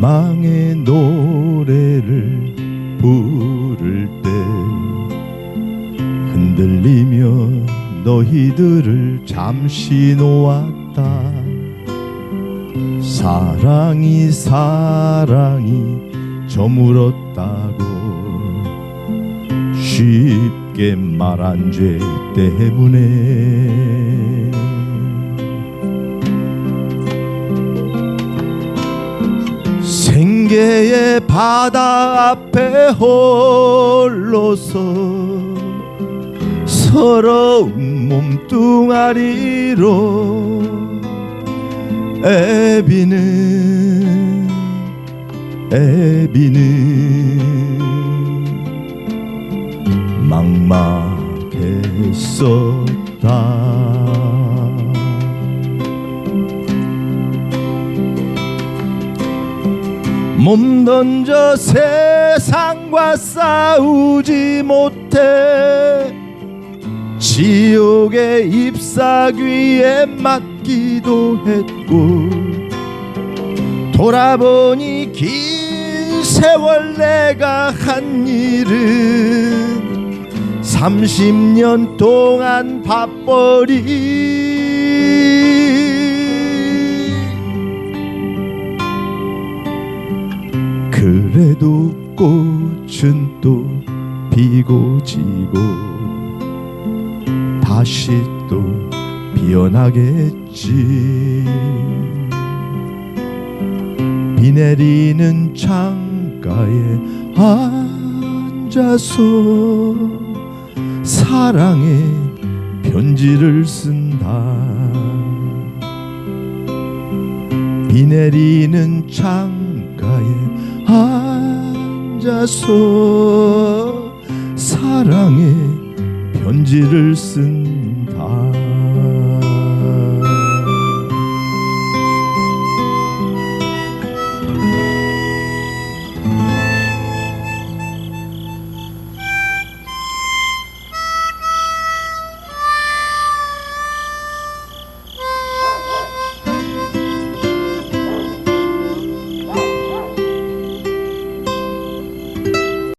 희망의 노래를 부를 때 흔들리며 너희들을 잠시 놓았다. 사랑이 사랑이 저물었다고 쉽게 말한 죄 때문에 생계의 바다 앞에 홀로서 서러운 몸뚱아리로 애비는 애비는 막막했었다 몸 던져 세상과 싸우지 못해. 지옥의 잎사귀에 맞기도 했고 돌아보니 긴 세월 내가 한 일은 30년 동안 밥벌이 그래도 꽃은 또 피고 지고 다시 또 피어나겠지. 비 내리는 창가에 앉아서 사랑의 편지를 쓴다. 비 내리는 창 가에 앉아서 사랑의 편지를 쓴다